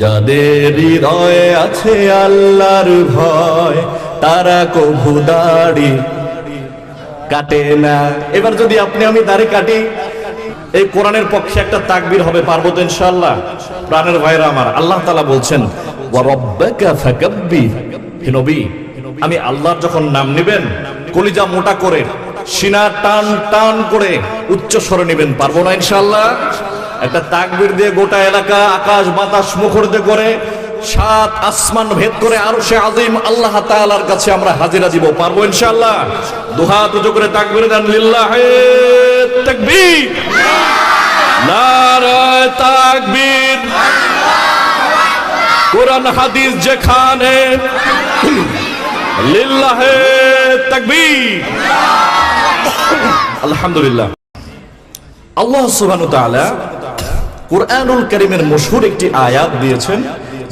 যাদের হৃদয়ে আছে আল্লাহর ভয়, তারা কভু দাড়ি কাটে না। এবার যদি আপনি আমি দাড়ি কাটি, এই কোরআনের পক্ষে একটা তাকবীর হবে, পারব তো ইনশাআল্লাহ? প্রাণের ভাইরা আমার, আল্লাহ তাআলা বলছেন, ওয়া রাব্বাকা ফাকাব্বির হে নবী, আমি আল্লাহর যখন নাম নেবেন, কলিজা মোটা করে, সিনা টান টান করে উচ্চ স্বরে নেবেন, পারব না ইনশাআল্লাহ? একটা তাকবির দিয়ে গোটা এলাকা, আকাশ, বাতাস মুখরিত করে সাত আসমান ভেদ করে আরও সে আজিম আল্লাহ তাআলার কাছে আমরা হাজিরা দিব। পারব ইনশাআল্লাহ? দুহাত উঁচু করে তাকবির দেন, লিল্লাহে তাকবীর। নারায় তাকবীর। কোরআন, হাদিস যেখানে, লিল্লাহে তাকবীর। আলহামদুলিল্লাহ। আল্লাহ সুবহানাহু ওয়া তাআলা কোরআনুল কারীমের মশহুর একটি আয়াত দিয়েছেন,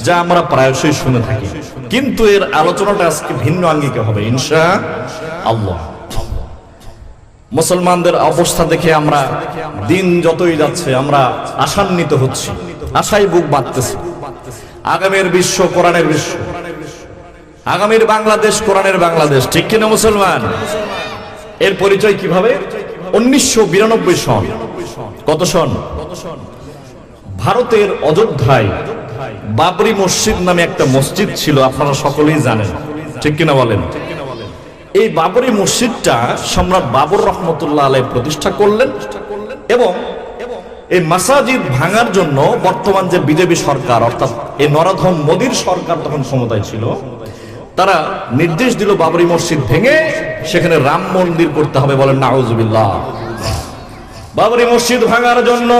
যা আমরা প্রায়শই শুনে থাকি। কিন্তু এর আলোচনাটা আজকে ভিন্ন আঙ্গিকে হবে, ইনশা আল্লাহ। মুসলমানদের অবস্থা দেখে আমরা দিন যতই যাচ্ছে, আমরা আশান্বিত হচ্ছি আশাই বুক বাঁধতেছি। আগামীর বিশ্ব কোরআনের বিশ্ব। আগামীর বাংলাদেশ কোরআনের বাংলাদেশ, ঠিক কিনা মুসলমান? এর পরিচয় কীভাবে? উনিশশো বিরানব্বই সন। কত সন? ভারতের অযোধ্যায় বাবরি মসজিদ নামে একটা মসজিদ ছিল, আপনারা সকলেই জানেন। ঠিক কিনা বলেন? এই বাবরি মসজিদটা সম্রাট বাবর রহমতুল্লাহ আলাই প্রতিষ্ঠা করলেন এবং এই মাসাজিদ ভাঙার জন্য বর্তমান যে বিজেপি সরকার, অর্থাৎ এই নরাধম মোদীর সরকার তখন ক্ষমতায় ছিল, তারা নির্দেশ দিল বাবরি মসজিদ ভেঙে সেখানে রাম মন্দির করতে হবে বলেন, নাউজুবিল্লাহ। বাবরি মসজিদ ভাঙার জন্য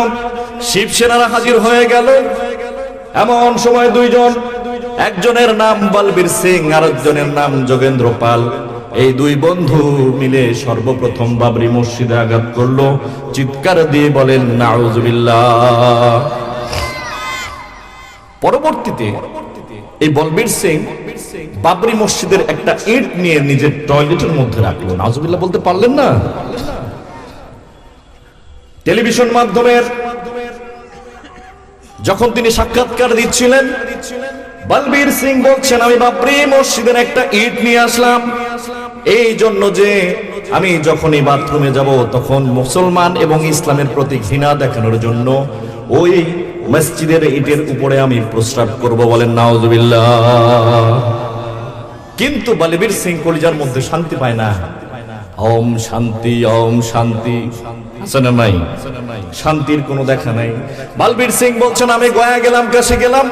শিবসেনারা হাজির হয়ে গেল। এমন সময় দুইজন, একজনের নাম বলবীর সিং আর একজনের নাম যোগেন্দ্র পাল। এই দুই বন্ধু মিলে সর্বপ্রথম বাবরি মসজিদে আঘাত করল। চিৎকার দিয়ে বলেন, নাউজুবিল্লাহ। পরবর্তীতে এই বলবীর সিং বাবরি মসজিদের একটা ইট নিয়ে নিজের টয়লেটের মধ্যে রাখল। নাউজুবিল্লাহ বলতে পারলেন না? টেলিভিশন মাধ্যমের যখন তিনি সাক্ষাৎকার দিচ্ছিলেন, বলবীর সিং বলছেন, আমি বাবরি মসজিদের একটা ইট নিয়ে আসলাম। এই জন্য যে আমি যখনই বাথরুমে যাব, তখন মুসলমান এবং ইসলামের প্রতি ঘৃণা দেখানোর জন্য ওই মসজিদের ইটের উপরে আমি প্রস্রাব করব বলেন নাওজুবিল্লাহ কিন্তু বলবীর সিং কলিজার মধ্যে শান্তি পায় না। ওম শান্তি ওম শান্তি। নাই? শান্তির কোনো দেখা নাই। বালবীর সিং বলছেন আমি গয়া গেলাম কাশি গেলাম।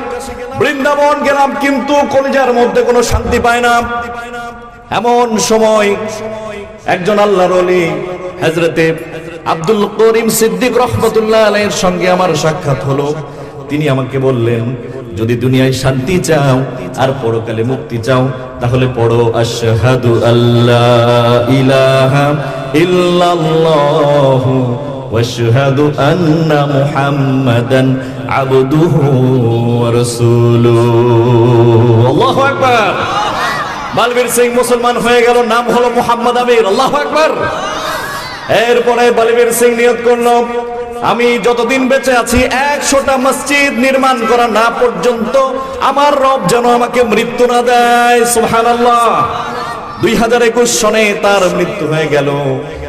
বৃন্দাবন গেলাম, কিন্তু কলিজার মধ্যে কোনো শান্তি পায় না। এমন সময় একজন আল্লাহর ওলি, হযরতে আব্দুল করিম সিদ্দিক রহমতুল্লাহ আলাইহির সঙ্গে আমার সাক্ষাৎ হলো। তিনি আমাকে বললেন, যদি দুনিয়ায় শান্তি চাও আর পরকালে মুক্তি চাও, তাহলে পড়ো, আশহাদু আল্লাহ ইলাহা ইল্লাল্লাহু واشهد ان محمدا عبده ورسوله الله اكبر বালবীর সিং মুসলমান হয়ে গেল নাম হলো মুহাম্মদ আমির আল্লাহ আকবার এরপরে বলবীর সিং নিয়ত করলো আমি যতদিন বেঁচে আছি একশোটা মসজিদ নির্মাণ করা না পর্যন্ত আমার রব যেন আমাকে মৃত্যু না দেয় সুহান দুই হাজার একুশ সনে তার মৃত্যু হয়ে গেল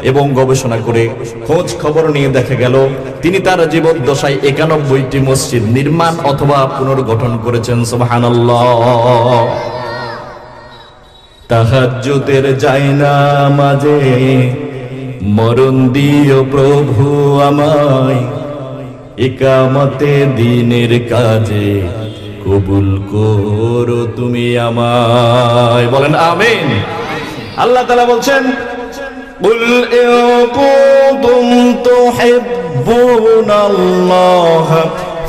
এবং গবেষণা করে খোঁজ খবর নিয়ে দেখা গেল, তিনি তার জীবদ্দশায় একানব্বইটি মসজিদ নির্মাণ অথবা পুনর্গঠন করেছেন সুবাহান তাহাজ্জুদের যায় না মাঝে, মরণ দিও প্রভু আমায়। একামতে দিনের কাজে কবুল করো তুমি আমায়। বলেন, আমিন। আল্লাহ তাআলা বলছেন قل إن كنتم تحبون الله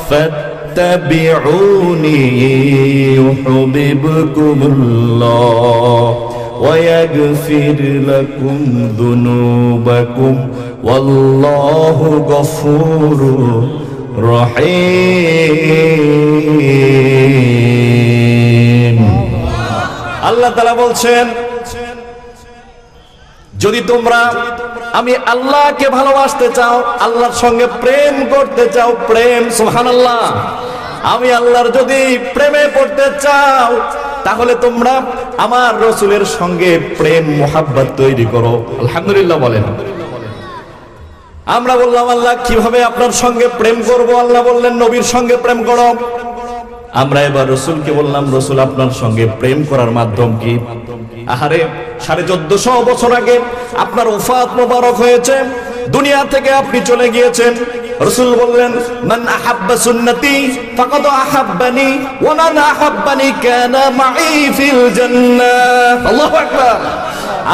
فاتبعوني يحببكم الله ويغفر لكم ذنوبكم والله غفور রহিম আল্লাহ তাআলা বলছেন যদি তোমরা আমি আল্লাহকে ভালোবাসতে চাও, আল্লাহর সঙ্গে প্রেম করতে চাও, প্রেম, সুবহানাল্লাহ। আমি আল্লাহর যদি প্রেমে পড়তে চাও, তাহলে তোমরা আমার রসুলের সঙ্গে প্রেম, মোহাব্বত তৈরি করো। আলহামদুলিল্লাহ বলেন। আমরা বললাম, আল্লাহ, কীভাবে আপনার সঙ্গে প্রেম করব? আল্লাহ বললেন, নবীর সঙ্গে প্রেম করো। আমরা এবার রসুলকে বললাম, রসুল, আপনার সঙ্গে প্রেম করার মাধ্যম কি? আহারে, সাড়ে চোদ্দশো বছর আগে আপনার ওফাত মোবারক হয়েছে, দুনিয়া থেকে আপনি চলে গিয়েছেন। রসুল বললেন, মান আহাব্বা সুন্নতি ফাকাদ আহাব্বানি ওয়া মান আহাব্বানি কানা মাই ফিল জান্নাহ। আল্লাহু আকবার।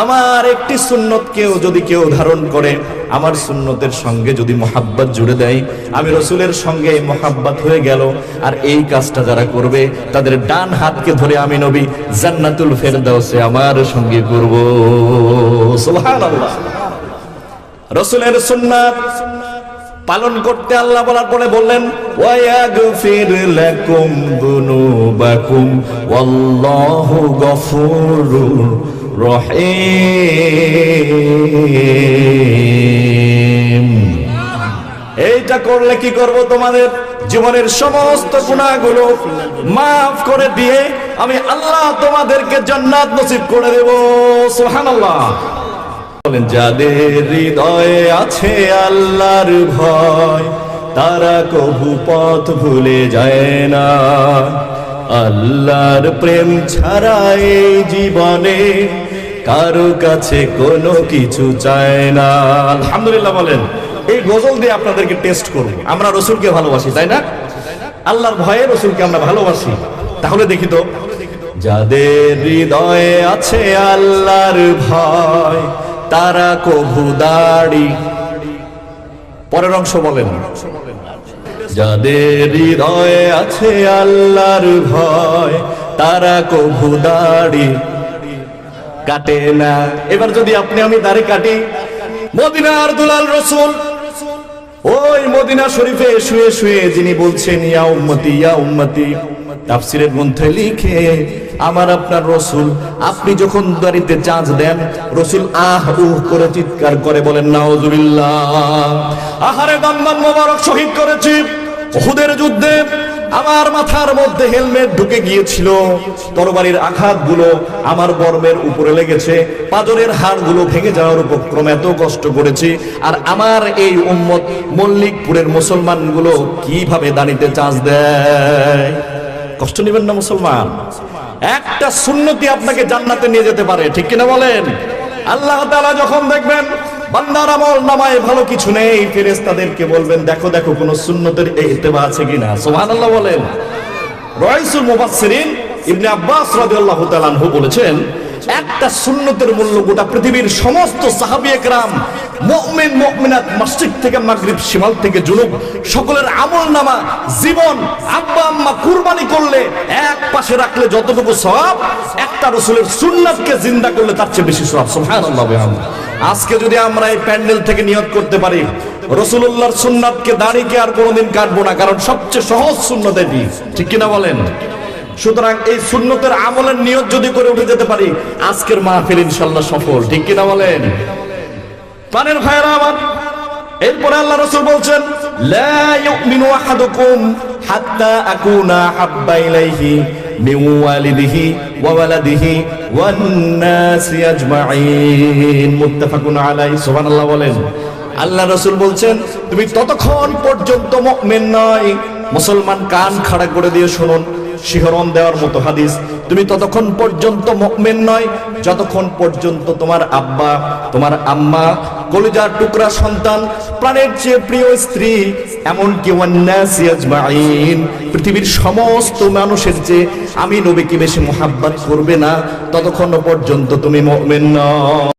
আমার একটি সুন্নত কেউ যদি কেউ ধারণ করে, আমার সুন্নতের সঙ্গে যদি মোহাব্বত জুড়ে দেয়, আমি রসুলের সঙ্গে মোহাব্বত হয়ে গেল। আর এই কাজটা যারা করবে, তাদের ডান হাতকে ধরে আমি নবী জান্নাতুল ফেরদাউসে আমার সঙ্গে করব। রসুলের সুন্নাত পালন করতে আল্লাহ বলার পরে বললেন, ওয়ায়াগফির লাকুম ওয়াল্লাহু গফুরুর রহিম। এইটা করলে কি করব তোমাদের? জীবনের সমস্ত গুণাগুলো মাফ করে দিয়ে আমি আল্লাহ তোমাদেরকে জান্নাত নসিব করে দেব। সুবহানাল্লাহ। বলেন, যাদের হৃদয়ে আছে আল্লাহর ভয়, তারা কভু পথ ভুলে যায় না। আল্লাহর প্রেম ছাড়া এই জীবনে কারও কাছে কোনো কিছু চায় না। আলহামদুলিল্লাহ বলেন এই গজল দিয়ে আপনাদেরকে টেস্ট করব। আমরা রসুলকে ভালোবাসি তাই না? আল্লাহর ভয়ে রসুলকে আমরা ভালোবাসি। তাহলে দেখি তো। যাদের হৃদয়ে আছে আল্লাহর ভয় তারা কভু দাড়ি। পরের অংশ বলেন। যাদের হৃদয়ে আছে আল্লাহর ভয়, তারা কভু দাড়ি কাটে না। এবার যদি আপনি আমি দাড়ি কাটি, মদিনার দুলাল রসুল, ওই মদিনা শরীফে শুয়ে শুয়ে যিনি বলছেন, ইয়া উম্মতি ইয়া উম্মতি, তাফসিরের গ্রন্থে লিখে, আমার আপনার রসুল, আপনি যখন দাড়িতে চাঁচ দেন, রসুল আহ, উহ করে চিৎকার করে বলেন, নাউজুবিল্লাহ, আহারে দমদম মোবারক শহীদ করেছি। ওহুদের যুদ্ধে আমার মাথার মধ্যে হেলমেট ঢুকে গিয়েছিল। তরবারির আঘাতগুলো আমার বর্মের উপরে লেগেছে। পাজরের হাড়গুলো ভেঙে যাওয়ার উপক্রম এত কষ্ট করেছি। আর আমার এই উম্মত মল্লিকপুরের মুসলমানগুলো কীভাবে দাঁড়িতে চান্স দেয়? কষ্ট নেবেন না মুসলমান। একটা সুন্নতি আপনাকে জান্নাতে নিয়ে যেতে পারে। ঠিক কিনা বলেন? আল্লাহ তাআলা যখন দেখবেন বান্দার আমল নামায় ভালো কিছু নেই ফেরেস্তাদেরকে বলবেন, দেখো দেখো, কোন সুন্নতের ইত্তেবা আছে কিনা সুবহানাল্লাহ বলেন। রয়সুল মুফাসসিরিন ইবনে আব্বাস রাদিয়াল্লাহু তাআলা বলেছেন একটা সুন্নতের মূল্য গোটা পৃথিবীর সমস্ত সাহাবী একরাম, মুমিন, মুমিনাত থেকে মাগরিব, শিমাল থেকে জুনুব, সকলের আমল নামা, জীবন, আব্বা আম্মা কুরবানি করলে এক পাশে রাখলে যতটুকু সওয়াব, একটা রসুলের সুন্নাতকে জিন্দা করলে তার চেয়ে বেশি সওয়াব। সুবহানাল্লাহ আজকে যদি আমরা এই প্যান্ডেল থেকে নিয়ত করতে পারি রসুল্লাহর সুন্নাতকে দাঁড়িয়ে আর কোনোদিন কাটবো না, কারণ সবচেয়ে সহজ সুন্নত এটি। ঠিক কিনা বলেন? সুতরাং এই সুন্নতের আমলের নিয়ত যদি করে উঠে যেতে পারি, আজকের মাহফিল ইনশাল্লাহ সফল। ঠিক কিনা বলেন? পানের ভাইরা আমার, এরপরে আল্লাহ রসুল বলছেন মিন বলেন। আল্লাহ রসুল বলছেন, তুমি ততক্ষণ পর্যন্ত মুমিন নয়। মুসলমান কান খাড়া করে দিয়ে শুনুন। শিহরণ দেওয়ার মতো হাদিস। তুমি ততক্ষণ পর্যন্ত মুমিন নয়, যতক্ষণ পর্যন্ত তোমার আব্বা, তোমার আম্মা, কলিজার টুকরা সন্তান, প্রাণের চেয়ে প্রিয় স্ত্রী, এমনকি পৃথিবীর সমস্ত মানুষের যে আমি নবীকে বেশি মোহাব্বত করবে না, ততক্ষণ পর্যন্ত তুমি মুমিন নয়